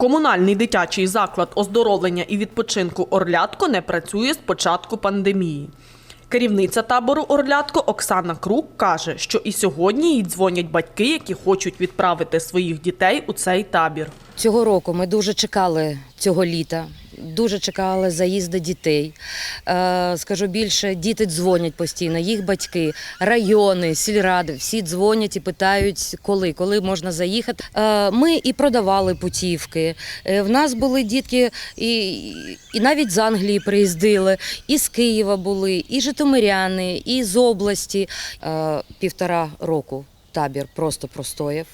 Комунальний дитячий заклад оздоровлення і відпочинку Орлятко не працює з початку пандемії. Керівниця табору Орлятко Оксана Крук каже, що і сьогодні їй дзвонять батьки, які хочуть відправити своїх дітей у цей табір. Цього року ми дуже чекали цього літа, дуже чекали заїзди дітей. Е, скажу більше, діти дзвонять постійно, їх батьки, райони, сільради, всі дзвонять і питають, коли, коли можна заїхати. Е, ми і продавали путівки. Е, в нас були дітки, і, і навіть з Англії приїздили, і з Києва були, і житомиряни, і з області. Півтора року табір просто простояв.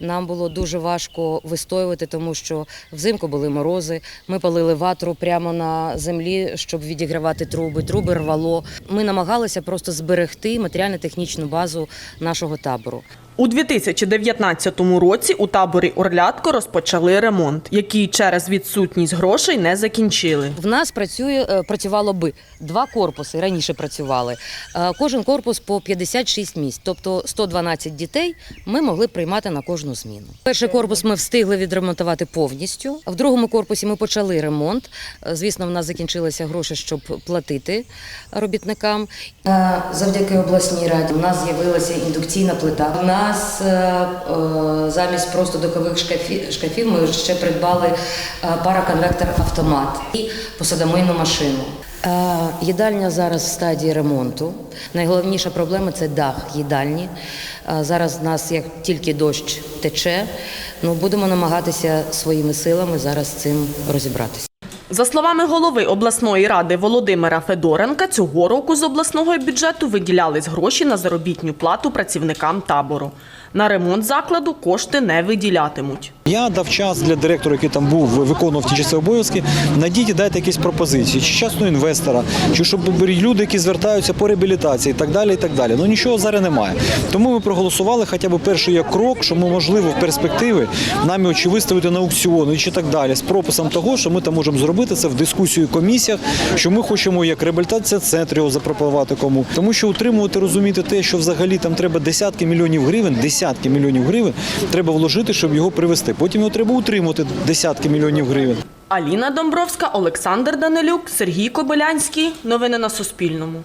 Нам було дуже важко вистоювати, тому що взимку були морози. Ми палили ватру прямо на землі, щоб відігравати труби. Труби рвало. Ми намагалися просто зберегти матеріально-технічну базу нашого табору. У 2019 році у таборі Орлятко розпочали ремонт, який через відсутність грошей не закінчили. В нас працює е, працювало би два корпуси. Раніше працювали. Е, Кожен корпус по 56 місць, тобто 112 дітей ми могли приймати на кожну зміну. Перший корпус ми встигли відремонтувати повністю. В другому корпусі ми почали ремонт. Е, Звісно, в нас закінчилися гроші, щоб платити робітникам. Завдяки обласній раді у нас з'явилася індукційна плита. Нас е, е, замість просто докових шкафів, ми ще придбали е, параконвектор автомат і посудомийну машину. Їдальня зараз в стадії ремонту. Найголовніша проблема це дах їдальні. Зараз в нас як тільки дощ тече. Ну будемо намагатися своїми силами зараз цим розібратися. За словами голови обласної ради Володимира Федоренка, цього року з обласного бюджету виділялись гроші на заробітню плату працівникам табору. На ремонт закладу кошти не виділятимуть. Я дав час для директора, який там був, виконував ті часи обов'язки. Надіть і дайте якісь пропозиції, чи частного інвестора, чи щоб люди, які звертаються по реабілітації, і так далі. і так далі. Ну нічого зараз немає. Тому ми проголосували хоча б перший як крок, що ми можливо в перспективі нам його чи виставити на аукціон, чи так далі, з прописом того, що ми там можемо зробити це в дискусію комісіях, що ми хочемо як реабілітація центр його запропонувати кому. Тому що утримувати, розуміти те, що взагалі там треба десятки мільйонів гривень, десятки мільйонів гривень треба вложити, щоб його привезти. Потім його треба утримувати десятки мільйонів гривень. Аліна Домбровська, Олександр Данилюк, Сергій Кобилянський. Новини на Суспільному.